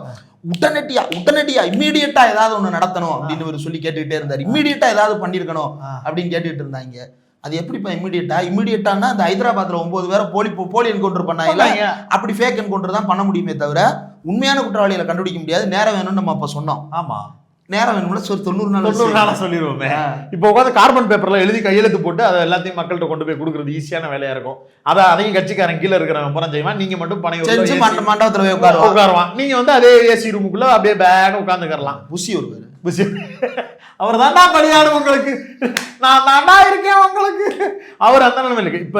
உடனடியா உடனடியா இம்மீடியட்டா ஏதாவது ஒண்ணு நடத்தணும் அப்படின்னு இவர் சொல்லி கேட்டுக்கிட்டே இருந்தார். இம்மீடியட்டா ஏதாவது பண்ணிருக்கணும் அப்படின்னு கேட்டுக்கிட்டு இருந்தாங்க. அது எப்படிப்பா இமிடியட்டா இமிடியட்டானா அந்த ஹைதராபாத்ல ஒன்பது பேரை போலி போலி என்கவுண்டர் பண்ணாங்க. அப்படி ஃபேக் என்கவுண்டர் தான் பண்ண முடியுமே தவிர உண்மையான குற்றவாளிகளை கண்டுபிடிக்க முடியாது. நேரம் வேணும்னு நம்ம அப்ப சொன்னோம். ஆமா. நேரம் வேணும்ல? ஒரு தொண்ணூறு நாள் தொண்ணூறு வச்சு. நாளா சொல்லிடுவோமே. இப்போ உட்காந்து கார்பன் பேப்பர்ல எழுதி கையெழுத்து போட்டு அதை எல்லாத்தையும் மக்கள்கிட்ட கொண்டு போய் கொடுக்கறது ஈஸியான வேலையா இருக்கும். அதை அதையும் கட்சிக்காரன் கீழே இருக்கிறவன் புறம் செய்வான் நீங்க மட்டும் பணம் செஞ்சு மண்ட மண்டபத்துல போய் உட்காருவான். உட்காருவான். நீங்க வந்து அதே ஏசி ரூமுக்குள்ள அப்படியே பேக் உட்காந்துக்கறலாம் புசி ஒருவர் அவர் தாண்டா பலியாடு உங்களுக்கு. நான் தாண்டா இருக்கேன் உங்களுக்கு. அவர் அந்த நிலைமையில் இருக்கு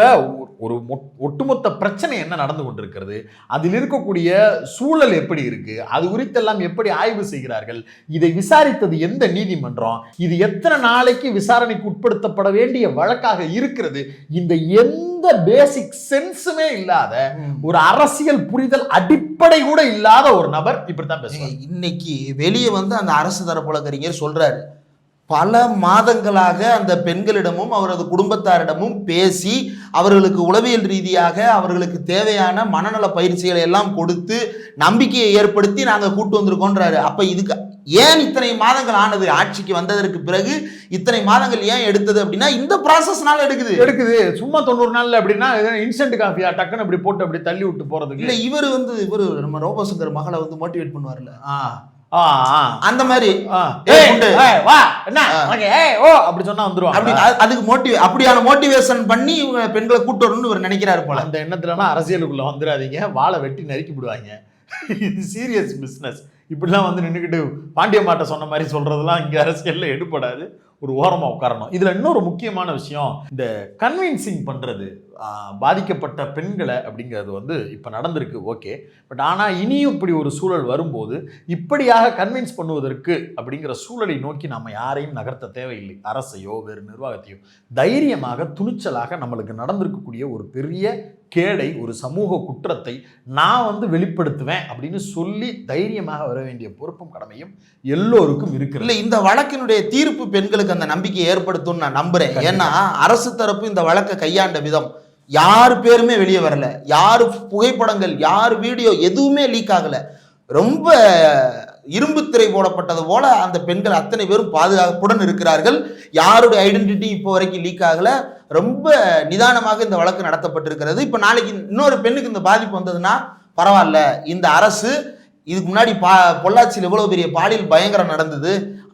ஒரு ஒட்டுமொத்த பிரச்சனை என்ன நடந்து கொண்டிருக்கிறது அதில் இருக்கக்கூடிய சூழல் எப்படி இருக்கு அது குறித்தெல்லாம் எப்படி ஆய்வு செய்கிறார்கள் இதை விசாரித்தது எந்த நீதிமன்றம் இது எத்தனை நாளைக்கு விசாரணைக்கு உட்படுத்தப்பட வேண்டிய வழக்காக இருக்கிறது இந்த எந்த பேசிக் சென்ஸுமே இல்லாத ஒரு அரசியல் புரிதல் அடிப்படை கூட இல்லாத ஒரு நபர் இப்படித்தான் பேசுவாங்க இன்னைக்கு வெளியே வந்து அந்த அரசு தரப்பு வழக்கறிஞர் சொல்றாரு. பல மாதங்களாக அந்த பெண்களிடமும் அவரது குடும்பத்தாரிடமும் பேசி அவர்களுக்கு உளவியல் ரீதியாக அவர்களுக்கு தேவையான மனநல பயிற்சிகளை எல்லாம் கொடுத்து நம்பிக்கையை ஏற்படுத்தி நாங்க கூட்டு வந்திருக்கோன்றாரு. அப்ப இதுக்கு ஏன் இத்தனை மாதங்கள் ஆனது? ஆட்சிக்கு வந்ததற்கு பிறகு இத்தனை மாதங்கள் ஏன் எடுத்தது அப்படின்னா இந்த ப்ராசஸ்னால எடுக்குது. எடுக்குது. சும்மா தொண்ணூறு நாள்ல அப்படின்னா இன்ஸ்டன்ட் காஃபியா டக்குன்னு அப்படி போட்டு அப்படி தள்ளி விட்டு போறதுக்கு. இல்ல இவர் வந்து இவர் நம்ம ரோபோசங்கர் மகளை வந்து மோட்டிவேட் பண்ணுவார்ல. ஆ. அந்த மாதிரி. வா என்ன? ஏய் ஓ அப்படி சொன்னா அப்படி வந்துருவாங்க அ- அதுக்கு மோட்டிவ் அப்படியான மோட்டிவேஷன் பண்ணி இவங்க பெண்களை கூட்டு வரணும்னு இவர் நினைக்கிறாரு போல. அந்த எண்ணத்துலனா அரசியலுக்குள்ள வந்துடாதீங்க. வாழை வெட்டி நறுக்கி விடுவாங்க. சீரியஸ் பிஸ்னஸ் இப்படிலாம் வந்து நின்றுக்கிட்டு பாண்டியம்மாட்ட சொன்ன மாதிரி சொல்றதெல்லாம் இங்க அரசியல்ல எடுபடாது. ஒரு ஓரமா உட்காரணும். இதுல இன்னொரு முக்கியமான விஷயம் இந்த கன்வின்சிங் பண்றது. ஆஹ், பாதிக்கப்பட்ட பெண்களை அப்படிங்கிறது வந்து இப்ப நடந்திருக்கு ஓகே. பட் ஆனா இனியும் இப்படி ஒரு சூழல் வரும்போது இப்படியாக கன்வின்ஸ் பண்ணுவதற்கு அப்படிங்கிற சூழலை நோக்கி நம்ம யாரையும் நகர்த்த தேவையில்லை. அரசையோ வேறு நிர்வாகத்தையோ. தைரியமாக துணிச்சலாக நம்மளுக்கு நடந்திருக்கக்கூடிய ஒரு பெரிய கேடை ஒரு சமூக குற்றத்தை நான் வந்து வெளிப்படுத்துவேன் அப்படின்னு சொல்லி தைரியமாக வர வேண்டிய பொறுப்பும் கடமையும் எல்லோருக்கும் இல்ல இருக்கிறது இந்த வழக்கினுடைய தீர்ப்பு பெண்களுக்கு அந்த நம்பிக்கையை ஏற்படுத்தும் நான் நம்புறேன். ஏன்னா அரசு தரப்பு இந்த வழக்கை கையாண்ட விதம். யார் பேருமே வெளியே வரல. யார் புகைப்படங்கள் யார் வீடியோ எதுவுமே லீக் ஆகலை. ரொம்ப இரும்பு திரை போடப்பட்டது போல அந்த பெண்கள் அத்தனை பேரும் பாதுகாப்புடன் இருக்கிறார்கள். யாருடைய ஐடென்டிட்டி இப்போ வரைக்கும் லீக் ஆகல. ரொம்ப நிதானமாக இந்த வழக்கு நடத்தப்பட்டிருக்கிறது. இப்போ நாளைக்கு இன்னொரு பெண்ணுக்கு இந்த பாதிப்பு வந்ததுன்னா பரவாயில்ல. இந்த அரசு இதுக்கு முன்னாடி பா பொள்ளாச்சியில் இவ்வளோ பெரிய பாலியல் பயங்கரம் நடந்தது.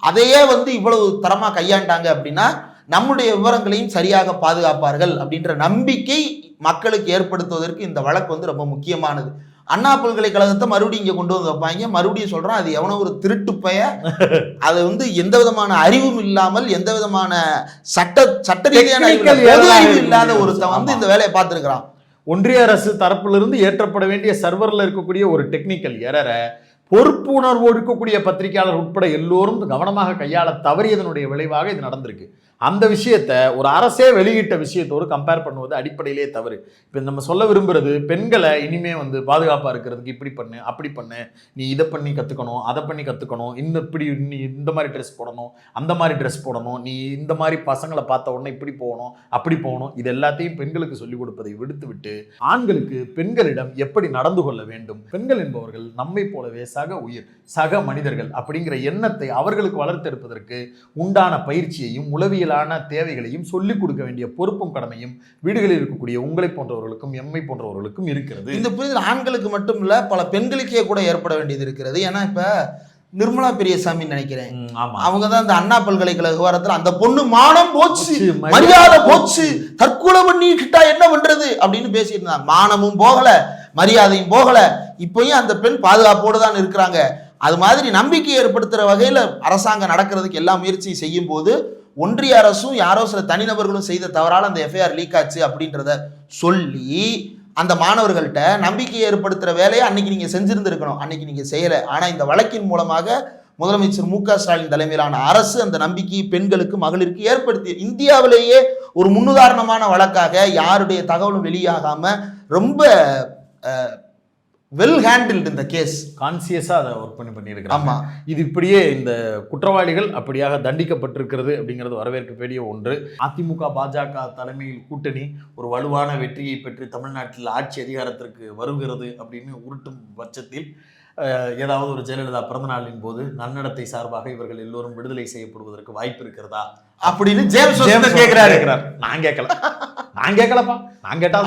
அதையே வந்து இவ்வளவு தரமாக கையாண்டாங்க அப்படின்னா நம்முடைய விவரங்களையும் சரியாக பாதுகாப்பார்கள் அப்படின்ற நம்பிக்கை மக்களுக்கு ஏற்படுத்துவதற்கு இந்த வழக்கு வந்து ரொம்ப முக்கியமானது அண்ணா பல்கலைக்கழகத்தை மறுபடியும் இங்க கொண்டு வந்து வைப்பாங்க மறுபடியும் சொல்றேன் அது எவனோ ஒரு திருட்டு பய அது வந்து எந்த விதமான அறிவும் இல்லாமல் எந்த விதமான சட்ட சட்ட ரீதியான அறிவு இல்லாத. ஒருத்தன் வந்து. இந்த வேலையை பார்த்துருக்கிறான் ஒன்றிய அரசு தரப்பிலிருந்து ஏற்றப்பட வேண்டிய சர்வர்ல இருக்கக்கூடிய ஒரு டெக்னிக்கல் எரரை பொறுப்புணர்வோடு இருக்கக்கூடிய பத்திரிகையாளர் உட்பட எல்லோரும் கவனமாக கையாள தவறியதனுடைய விளைவாக இது நடந்திருக்கு. அந்த விஷயத்த ஒரு அரசே வெளியிட்ட விஷயத்தோடு கம்பேர் பண்ணுவது அடிப்படையிலே தவறு. இப்போ நம்ம சொல்ல விரும்புறது பெண்களை இனிமே வந்து பாதுகாப்பாக இருக்கிறதுக்கு இப்படி பண்ணு அப்படி பண்ணு நீ இதை பண்ணி கற்றுக்கணும் அதை பண்ணி கற்றுக்கணும் இந்த இப்படி நீ இந்த மாதிரி ட்ரெஸ் போடணும் அந்த மாதிரி ட்ரெஸ் போடணும் நீ இந்த மாதிரி பசங்களை பார்த்த உடனே இப்படி போகணும் அப்படி போகணும் இது எல்லாத்தையும் பெண்களுக்கு சொல்லிக் கொடுப்பதை விடுத்துவிட்டு ஆண்களுக்கு பெண்களிடம் எப்படி நடந்து கொள்ள வேண்டும் பெண்கள் என்பவர்கள் நம்மை போலவே சக உயிர் சக மனிதர்கள் அப்படிங்கிற எண்ணத்தை அவர்களுக்கு வளர்த்தெடுப்பதற்கு உண்டான பயிற்சியையும் உளவியலான தேவைகளையும் சொல்லிக் கொடுக்க வேண்டிய பொறுப்பும் கடமையும் வீடுகளில் இருக்கக்கூடிய உங்களை போன்றவர்களுக்கும் எம்மை போன்றவர்களுக்கும் இருக்கிறது. இந்த புரிதல் ஆண்களுக்கு மட்டும் இல்ல பல பெண்களுக்கே கூட ஏற்பட வேண்டியது இருக்கிறது. ஏன்னா இப்ப நிர்மலா பெரியசாமின்னு நினைக்கிறேன். அவங்க தான் இந்த அண்ணா பல்கலைக்கழக விவரத்துல அந்த பொண்ணு மானம் போச்சு மரியாதை போச்சு. தற்கொலை பண்ணிக்கிட்டா என்ன பண்றது? அப்படின்னு பேசிட்டு இருந்தாங்க. மானமும் போகல. மரியாதையும் போகல. இப்பயும் அந்த பெண் பாதுகாப்போடு தான் இருக்கிறாங்க. அது மாதிரி நம்பிக்கை ஏற்படுத்துகிற வகையில் அரசாங்கம் நடக்கிறதுக்கு எல்லா முயற்சியும் செய்யும் போது ஒன்றிய அரசும் யாரோ சில தனிநபர்களும் செய்த தவறால் அந்த எஃப்ஐஆர் லீக் ஆச்சு அப்படின்றத சொல்லி அந்த மாணவர்கள்ட்ட நம்பிக்கையை ஏற்படுத்துகிற வேலையை அன்னைக்கு நீங்கள் செஞ்சுருந்துருக்கணும். அன்னைக்கு நீங்கள் செய்யலை. ஆனால் இந்த வழக்கின் மூலமாக முதலமைச்சர் மு க ஸ்டாலின் தலைமையிலான அரசு அந்த நம்பிக்கையை பெண்களுக்கு மகளிருக்கு ஏற்படுத்தி இந்தியாவிலேயே ஒரு முன்னுதாரணமான வழக்காக யாருடைய தகவலும் வெளியாகாமல் ரொம்ப வெல் ஹேண்டில்டு இந்த கேஸ் கான்சியஸா அதை ஒர்க் பண்ணி பண்ணியிருக்கிறாங்க. ஆமா. இது இப்படியே இந்த குற்றவாளிகள் அப்படியாக தண்டிக்கப்பட்டிருக்கிறது அப்படிங்கிறது வரவேற்க வேண்டிய ஒன்று. அதிமுக பாஜக தலைமையில் கூட்டணி ஒரு வலுவான வெற்றியை பெற்று தமிழ்நாட்டில் ஆட்சி அதிகாரத்திற்கு வருகிறது அப்படின்னு உருட்டும் பட்சத்தில் ஏதாவது ஒரு ஜெயலலிதா பிறந்த நாளின் போது நன்னடத்தை சார்பாக இவர்கள் எல்லோரும் விடுதலை செய்யப்படுவதற்கு வாய்ப்பு இருக்கிறதா அப்படின்னு ஜேம்ஸ் கேட்கிறாரு. நான் கேட்கல நான் கேட்கலப்பா நான் கேட்டா.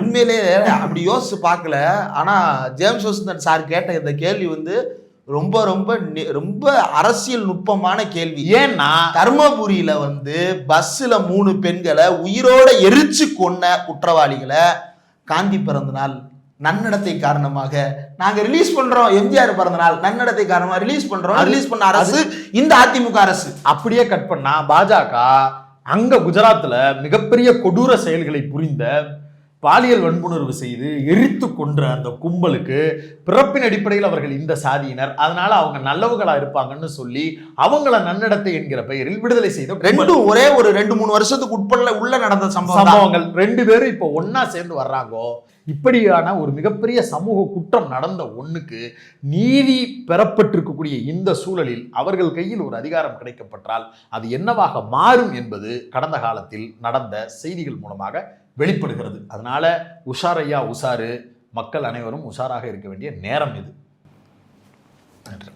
உண்மையிலேயே அப்படி யோசிச்சு பார்க்கல. ஆனா ஜேம்ஸ் வசந்தன் சார் கேட்ட இந்த கேள்வி வந்து ரொம்ப ரொம்ப ரொம்ப அரசியல் நுட்பமான கேள்வி. ஏன்னா தர்மபுரியில வந்து பஸ்ஸில் மூணு பெண்களை உயிரோட எரிச்சு கொன்ன குற்றவாளிகளை காந்தி பிறந்த நாள் நன்னடத்தை காரணமாக நாங்க ரிலீஸ் பண்றோம். எம்ஜிஆர் பிறந்த நாள் நன்னடத்தை காரணமா ரிலீஸ் பண்றோம். ரிலீஸ் பண்ண அரசு இந்த அதிமுக அரசு. அப்படியே கட் பண்ணா பாஜக அங்க குஜராத்ல மிகப்பெரிய கொடூர செயல்களை புரிந்த பாலியல் வன்புணர்வு செய்து எரித்து கொன்ற அந்த கும்பலுக்கு பிறப்பின் அடிப்படையில் அவர்கள் இந்த சாதியினர். அதனால அவங்க நல்லவங்களா இருப்பாங்கன்னு சொல்லி அவங்கள நன்னடத்தை என்கிற பெயரில் விடுதலை செய்த. ரெண்டும் ஒரே ஒரு ரெண்டு மூணு வருஷத்துக்கு உட்பட உள்ள நடந்த. சம்பவங்கள். ரெண்டு பேரும் இப்போ ஒண்ணா சேர்ந்து வர்றாங்கோ? இப்படியான ஒரு மிகப்பெரிய சமூக குற்றம் நடந்த ஒன்றுக்கு நீதி பெறப்பட்டிருக்கக்கூடிய இந்த சூழலில் அவர்கள் கையில் ஒரு அதிகாரம் கிடைக்கப்பட்டால் அது என்னவாக மாறும் என்பது கடந்த காலத்தில் நடந்த செய்திகள் மூலமாக வெளிப்படுகிறது. அதனால உஷாரையா உஷாரு. மக்கள் அனைவரும் உஷாராக இருக்க வேண்டிய நேரம் இது. நன்றி.